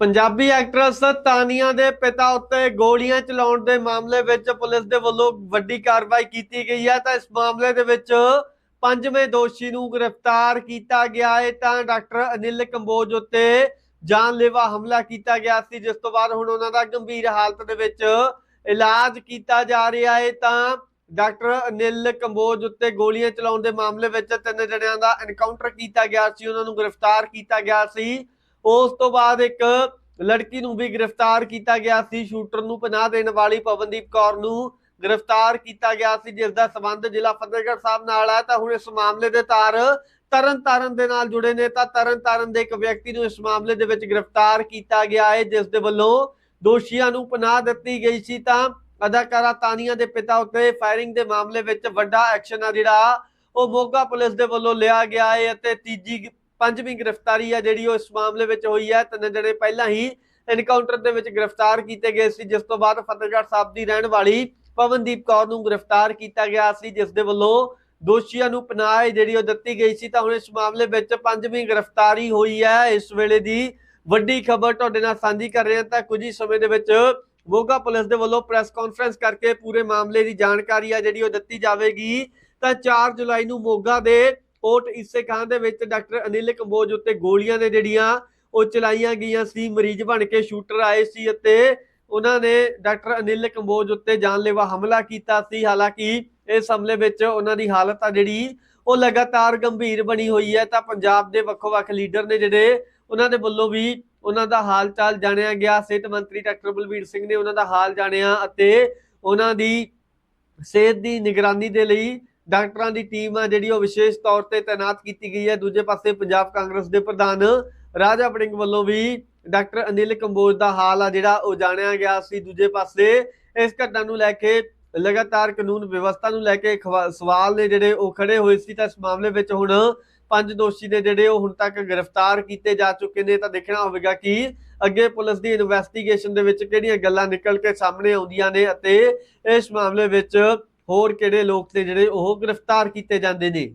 Punjabi actress Tania ਦੇ ਪਿਤਾ ਉੱਤੇ ਗੋਲੀਆਂ ਚਲਾਉਣ ਦੇ ਮਾਮਲੇ ਵਿੱਚ ਪੁਲਿਸ ਦੇ ਵੱਲੋਂ ਵੱਡੀ ਕਾਰਵਾਈ ਕੀਤੀ ਗਈ ਹੈ। ਤਾਂ ਇਸ ਮਾਮਲੇ ਦੇ ਵਿੱਚ ਪੰਜਵੇਂ ਦੋਸ਼ੀ ਨੂੰ ਗ੍ਰਿਫਤਾਰ ਕੀਤਾ ਗਿਆ ਹੈ। ਤਾਂ ਡਾਕਟਰ ਅਨਿਲ ਕੰਬੋਜ ਉੱਤੇ ਜਾਨਲੇਵਾ ਹਮਲਾ ਕੀਤਾ ਗਿਆ ਸੀ, ਜਿਸ ਤੋਂ ਬਾਅਦ ਹੁਣ ਉਹਨਾਂ ਦਾ ਗੰਭੀਰ ਹਾਲਤ ਦੇ ਵਿੱਚ ਇਲਾਜ ਕੀਤਾ ਜਾ ਰਿਹਾ ਹੈ। ਤਾਂ ਡਾਕਟਰ ਅਨਿਲ ਕੰਬੋਜ ਉੱਤੇ ਗੋਲੀਆਂ ਚਲਾਉਣ ਦੇ ਮਾਮਲੇ ਵਿੱਚ ਤਿੰਨ ਜਣਿਆਂ ਦਾ ਐਨਕਾਊਂਟਰ ਕੀਤਾ ਗਿਆ ਸੀ, ਉਹਨਾਂ ਨੂੰ ਗ੍ਰਿਫਤਾਰ ਕੀਤਾ ਗਿਆ ਸੀ। ਉਸ ਤੋਂ ਬਾਅਦ ਇੱਕ ਲੜਕੀ ਨੂੰ ਵੀ ਗ੍ਰਿਫਤਾਰ ਕੀਤਾ ਗਿਆ ਸੀ, ਸ਼ੂਟਰ ਨੂੰ ਪਨਾਹ ਦੇਣ ਵਾਲੀ ਪਵਨਦੀਪ ਕੌਰ ਨੂੰ ਗ੍ਰਿਫਤਾਰ ਕੀਤਾ ਗਿਆ ਸੀ, ਜਿਸ ਦਾ ਸਬੰਧ ਜ਼ਿਲ੍ਹਾ ਫਤਿਹਗੜ੍ਹ ਸਾਹਿਬ ਨਾਲ ਹੈ। ਤਾਂ ਹੁਣ ਇਸ ਮਾਮਲੇ ਦੇ ਤਾਰ ਤਰਨ ਤਾਰਨ ਦੇ ਨਾਲ ਜੁੜੇ ਨੇ। ਤਾਂ ਤਰਨ ਤਾਰਨ ਦੇ ਇੱਕ ਵਿਅਕਤੀ ਨੂੰ ਇਸ ਮਾਮਲੇ ਦੇ ਵਿੱਚ ਗ੍ਰਿਫਤਾਰ ਕੀਤਾ ਗਿਆ ਹੈ, ਜਿਸ ਦੇ ਵੱਲੋਂ ਦੋਸ਼ੀਆਂ ਨੂੰ ਪਨਾਹ ਦਿੱਤੀ ਗਈ ਸੀ। ਤਾਂ ਅਦਾਕਾਰਾ ਤਾਨੀਆ ਦੇ ਪਿਤਾ ਉੱਤੇ ਫਾਇਰਿੰਗ ਦੇ ਮਾਮਲੇ ਵਿੱਚ ਵੱਡਾ ਐਕਸ਼ਨ ਆ ਜਿਹੜਾ, ਉਹ ਮੋਗਾ ਪੁਲਿਸ ਦੇ ਵੱਲੋਂ ਲਿਆ ਗਿਆ ਹੈ ਅਤੇ ਤੀਜੀ ਪੰਜਵੀਂ ਗ੍ਰਿਫਤਾਰੀ ਆ ਜਿਹੜੀ ਉਹ ਇਸ ਮਾਮਲੇ ਵਿੱਚ ਹੋਈ ਹੈ ਤਿੰਨ ਜਣੇ ਪਹਿਲਾਂ ਹੀ ਐਨਕਾਊਂਟਰ ਦੇ ਵਿੱਚ ਗ੍ਰਿਫਤਾਰ ਕੀਤੇ ਗਏ ਸੀ, ਜਿਸ ਤੋਂ ਬਾਅਦ ਫਤਿਹਗੜ੍ਹ ਸਾਹਿਬ ਦੀ ਰਹਿਣ ਵਾਲੀ ਪਵਨਦੀਪ ਕੌਰ ਨੂੰ ਗ੍ਰਿਫਤਾਰ ਕੀਤਾ ਗਿਆ ਸੀ, ਜਿਸ ਦੇ ਵੱਲੋਂ ਦੋਸ਼ੀਆਂ ਨੂੰ ਪਨਾਹ ਜਿਹੜੀ ਉਹ ਦਿੱਤੀ ਗਈ ਸੀ। ਤਾਂ ਹੁਣ ਇਸ ਮਾਮਲੇ ਵਿੱਚ ਪੰਜਵੀਂ ਗ੍ਰਿਫਤਾਰੀ ਹੋਈ ਹੈ ਇਸ ਵੇਲੇ ਦੀ ਵੱਡੀ ਖਬਰ ਤੁਹਾਡੇ ਨਾਲ ਸਾਂਝੀ ਕਰ ਰਹੇ ਹਾਂ ਤਾਂ ਕੁਝ ਹੀ ਸਮੇਂ ਦੇ ਵਿੱਚ ਮੋਗਾ ਪੁਲਿਸ ਦੇ ਵੱਲੋਂ ਪ੍ਰੈਸ ਕਾਨਫਰੰਸ ਕਰਕੇ ਪੂਰੇ ਮਾਮਲੇ ਦੀ ਜਾਣਕਾਰੀ ਆ ਜਿਹੜੀ ਉਹ ਦਿੱਤੀ ਜਾਵੇਗੀ। ਤਾਂ 4 ਜੁਲਾਈ ਨੂੰ ਮੋਗਾ ਦੇ ਕੋਟ ਇਸੇ ਖਾਂ ਦੇ ਵਿੱਚ ਡਾਕਟਰ ਅਨਿਲ ਕੰਬੋਜ ਉੱਤੇ ਗੋਲੀਆਂ ਨੇ ਜਿਹੜੀਆਂ ਉਹ ਚਲਾਈਆਂ ਗਈਆਂ ਸੀ, ਮਰੀਜ਼ ਬਣ ਕੇ ਸ਼ੂਟਰ ਆਏ ਸੀ ਅਤੇ ਉਹਨਾਂ ਨੇ ਡਾਕਟਰ ਅਨਿਲ ਕੰਬੋਜ ਉੱਤੇ ਜਾਨਲੇਵਾ ਹਮਲਾ ਕੀਤਾ ਸੀ। ਹਾਲਾਂਕਿ ਇਸ ਹਮਲੇ ਵਿੱਚ ਉਹਨਾਂ ਦੀ ਹਾਲਤ ਆ ਜਿਹੜੀ ਉਹ ਲਗਾਤਾਰ ਗੰਭੀਰ ਬਣੀ ਹੋਈ ਹੈ। ਤਾਂ ਪੰਜਾਬ ਦੇ ਵੱਖੋ-ਵੱਖ ਲੀਡਰ ਨੇ ਜਿਹੜੇ ਉਹਨਾਂ ਦੇ ਵੱਲੋਂ ਵੀ ਉਹਨਾਂ ਦਾ ਹਾਲ ਚਾਲ ਜਾਣਿਆ ਗਿਆ। ਸਿਹਤ ਮੰਤਰੀ ਡਾਕਟਰ ਬਲਬੀਰ ਸਿੰਘ ਨੇ ਉਹਨਾਂ ਦਾ ਹਾਲ ਜਾਣਿਆ ਅਤੇ ਉਹਨਾਂ ਦੀ ਸਿਹਤ ਦੀ ਨਿਗਰਾਨੀ ਦੇ ਲਈ ਡਾਕਟਰਾਂ ਦੀ ਟੀਮ ਆ, ਜਿਹੜੀ ਉਹ ਵਿਸ਼ੇਸ਼ ਤੌਰ ਤੇ ਤਾਇਨਾਤ ਕੀਤੀ ਗਈ ਹੈ। ਦੂਜੇ ਪਾਸੇ ਪੰਜਾਬ ਕਾਂਗਰਸ ਦੇ ਪ੍ਰਧਾਨ ਰਾਜਾ ਵੜਿੰਗ ਵੱਲੋਂ ਵੀ ਡਾਕਟਰ ਅਨਿਲ ਕੰਬੋਜ ਦਾ ਹਾਲ ਆ, ਜਿਹੜਾ ਉਹ ਜਾਣਿਆ ਗਿਆ ਸੀ। ਦੂਜੇ ਪਾਸੇ ਇਸ ਘਟਨਾ ਨੂੰ ਲੈ ਕੇ ਲਗਾਤਾਰ ਕਾਨੂੰਨ ਵਿਵਸਥਾ ਨੂੰ ਲੈ ਕੇ ਸਵਾਲ ਨੇ ਜਿਹੜੇ ਉਹ ਖੜੇ ਹੋਏ ਸੀ। ਤਾਂ ਇਸ ਮਾਮਲੇ ਵਿੱਚ ਹੁਣ ਪੰਜ ਦੋਸ਼ੀ ਨੇ ਜਿਹੜੇ ਉਹ ਹੁਣ ਤੱਕ ਗ੍ਰਿਫਤਾਰ ਕੀਤੇ ਜਾ ਚੁੱਕੇ ਨੇ। ਤਾਂ ਦੇਖਣਾ ਹੋਵੇਗਾ ਕਿ ਅੱਗੇ ਪੁਲਿਸ ਦੀ ਇਨਵੈਸਟੀਗੇਸ਼ਨ ਦੇ ਵਿੱਚ ਕਿਹੜੀਆਂ ਗੱਲਾਂ ਨਿਕਲ ਕੇ ਸਾਹਮਣੇ ਆਉਂਦੀਆਂ ਨੇ ਅਤੇ ਇਸ ਮਾਮਲੇ ਵਿੱਚ ਹੋਰ ਕਿਹੜੇ ਲੋਕ ਨੇ ਜਿਹੜੇ ਉਹ ਗ੍ਰਿਫਤਾਰ ਕੀਤੇ ਜਾਂਦੇ ਨੇ?